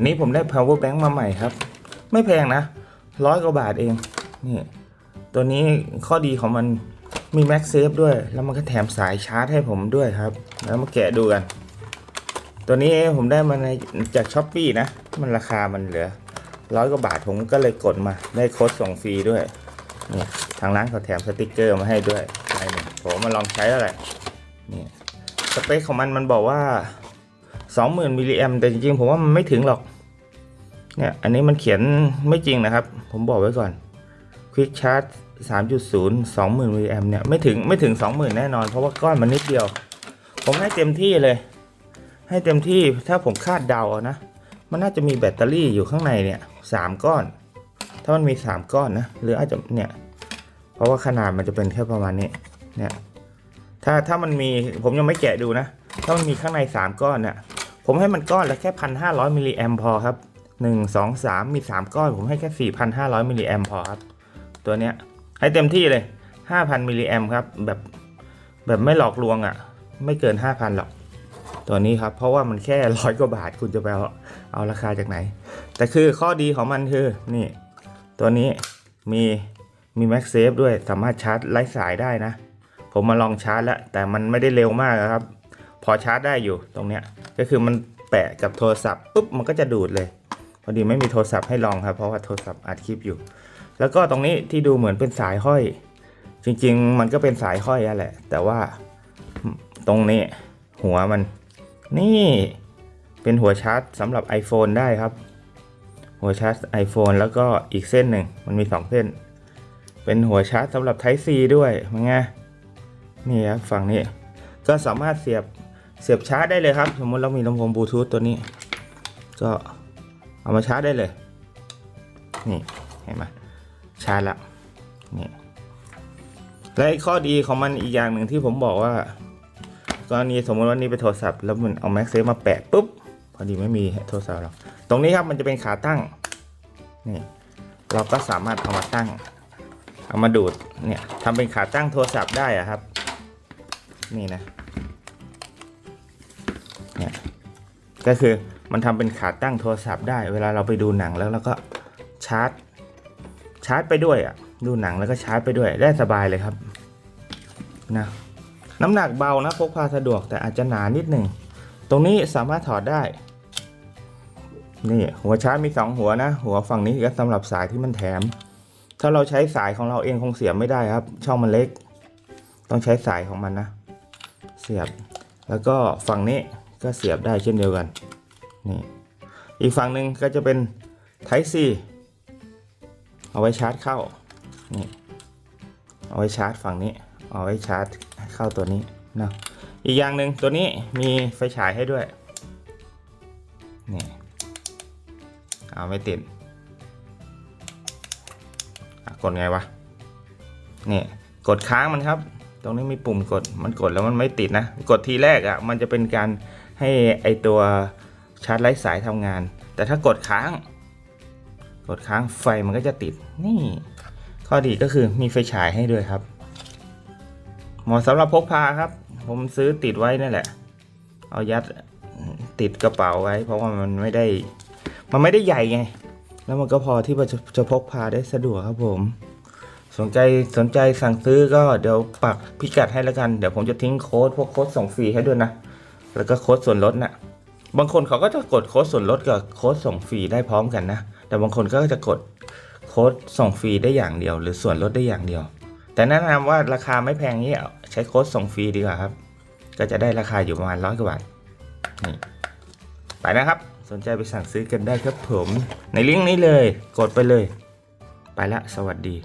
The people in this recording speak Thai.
อันนี้ผมได้ power bank มาใหม่ครับ ไม่แพงนะร้อยกว่าบาทเอง นี่ ตัวนี้ข้อดีของมันมี Max Safe ด้วย แล้วมันก็แถมสายชาร์จให้ผมด้วยครับ แล้วมาแกะดูกัน ตัวนี้ผมได้มาในจากช้อปปีนะ มันราคามันเหลือร้อยกว่าบาทผมก็เลยกดมาได้โค้ดส่งฟรีด้วยนี่ทางร้านเขาแถมสติกเกอร์มาให้ด้วยใบหนึ่งผมมาลองใช้แล้วแหละนี่สเปคของมันมันบอกว่า 20,000มิลลิแอมแต่จริงๆผมว่ามันไม่ถึงหรอก เนี่ยอันนี้มันเขียนไม่จริงนะครับ ผมบอกไว้ก่อน Quick Charge 3.0 20,000มิลลิแอมเนี่ยไม่ถึงไม่ถึง 20,000 แน่นอน เพราะว่าก้อนมันนิดเดียว ผมให้เต็มที่เลย ให้เต็มที่ถ้าผมคาดเดาเอานะ มันน่าจะมีแบตเตอรี่อยู่ข้างในเนี่ยสามก้อน ถ้ามันมีสามก้อนนะ หรืออาจจะเนี่ยเพราะว่าขนาดมันจะเป็นแค่ประมาณนี้เนี่ยถ้าถ้ามันมีผมยังไม่แกะดูนะ ถ้ามันมีข้างในสามก้อนเนี่ยผมให้มันก้อนละแค่พันห้าร้อยมิลลิแอมพอครับ หนึ่งสองสามมีสามก้อน ผมให้แค่สี่พันห้าร้อยมิลลิแอมพอครับ ตัวเนี้ยให้เต็มที่เลยห้าพันมิลลิแอมครับ แบบแบบไม่หลอกลวงอะ่ะ ไม่เกินห้าพันหรอก ตัวนี้ครับ เพราะว่ามันแค่ร้อยกว่าบาทคุณจะไปเอาเอาราคาจากไหน แต่คือข้อดีของมันคือ นี่ ตัวนี้มีมี Max Safe ด้วยสามารถชาร์จไร้สายได้นะ ผมมาลองชาร์จแล้ว แต่มันไม่ได้เร็วมากครับ พอชาร์จได้อยู่ตรงเนี้ยก็คือมันแปะกับโทรศัพท์ปุ๊บมันก็จะดูดเลย อดีไม่มีโทรศัพท์ให้ลองครับ เพราะว่าโทรศัพท์อัดคลิปอยู่ แล้วก็ตรงนี้ที่ดูเหมือนเป็นสายห้อย จริง ๆ มันก็เป็นสายห้อยอะแหละ แต่ว่าตรงนี้หัวมันนี่เป็นหัวชาร์จสำหรับ iPhone ได้ครับ หัวชาร์จ iPhone แล้วก็อีกเส้นหนึ่งมันมี 2 เส้น เป็นหัวชาร์จสำหรับ Type C ด้วยมันไงนี่ครับฝั่งนี้ก็สามารถเสียบเสียบชาร์จได้เลยครับ สมมติเรามีลำโพงบลูทูธตัวนี้ ก็ เอามาชาร์จได้เลย นี่เห็นไหมชาร์จละนี่และข้อดีของมันอีกอย่างหนึ่งที่ผมบอกว่ากรณีสมมติว่านี่เป็นโทรศัพท์แล้วมันเอาแม็กเซฟมาแปะปุ๊บพอดีไม่มีโทรศัพท์หรอกตรงนี้ครับมันจะเป็นขาตั้งนี่เราก็สามารถเอามาตั้ง เอามาดูดเนี่ยทำเป็นขาตั้งโทรศัพท์ได้อะครับ นี่นะเนี่ยก็คือ มันทำเป็นขาตั้งโทรศัพท์ได้ เวลาเราไปดูหนังแล้วเราก็ชาร์จ ชาร์จไปด้วยอะ ดูหนังแล้วก็ชาร์จไปด้วย ได้สบายเลยครับ นะ น้ำหนักเบานะพกพาสะดวกแต่อาจจะหนานิดหนึ่ง ตรงนี้สามารถถอดได้ นี่หัวชาร์จมี 2 หัวนะ หัวฝั่งนี้ก็สำหรับสายที่มันแถม ถ้าเราใช้สายของเราเองคงเสียบไม่ได้ครับ ช่องมันเล็ก ต้องใช้สายของมันนะ เสียบ แล้วก็ฝั่งนี้ก็เสียบได้เช่นเดียวกัน นี่อีกฝั่งหนึ่งก็จะเป็น Type C เอาไว้ชาร์จเข้านี่เอาไว้ชาร์จฝั่งนี้ เอาไว้ชาร์จเข้าตัวนี้นะอีกอย่างหนึ่งตัวนี้มีไฟฉายให้ด้วยนี่เอาไม่ติดกดไงวะนี่กดค้างมันครับ ตรงนี้มีปุ่มกดมันกดแล้วมันไม่ติดนะ กดทีแรกอะ่ะมันจะเป็นการให้ไอตัว ชาร์จไร้สายทำงาน แต่ถ้ากดค้าง กดค้างไฟมันก็จะติดนี่ ข้อดีก็คือมีไฟฉายให้ด้วยครับเหมาะสำหรับพกพาครับ ผมซื้อติดไว้นั่นแหละ เอายัดติดกระเป๋าไว้ เพราะว่ามันไม่ได้ มันไม่ได้ใหญ่ไง แล้วมันก็พอที่จะจะพกพาได้สะดวกครับผม สนใจสนใจสั่งซื้อก็เดี๋ยวปักพิกัดให้แล้วกัน เดี๋ยวผมจะทิ้งโค้ดพวกโค้ดส่งฟรีให้ด้วยนะ แล้วก็โค้ดส่วนลดนะ บางคนเขาก็จะกดโค้ดส่วนลดกับโค้ดส่งฟรีได้พร้อมกันนะ แต่บางคนก็จะกดโค้ดส่งฟรีได้อย่างเดียว หรือส่วนลดได้อย่างเดียว แต่แนะนำว่าราคาไม่แพงนี้ใช้โค้ดส่งฟรีดีกว่าครับ ก็จะได้ราคาอยู่ประมาณร้อยกว่าบาทนี่ไปนะครับ สนใจไปสั่งซื้อกันได้ครับผม ในลิงก์นี้เลย กดไปเลย ไปละสวัสดี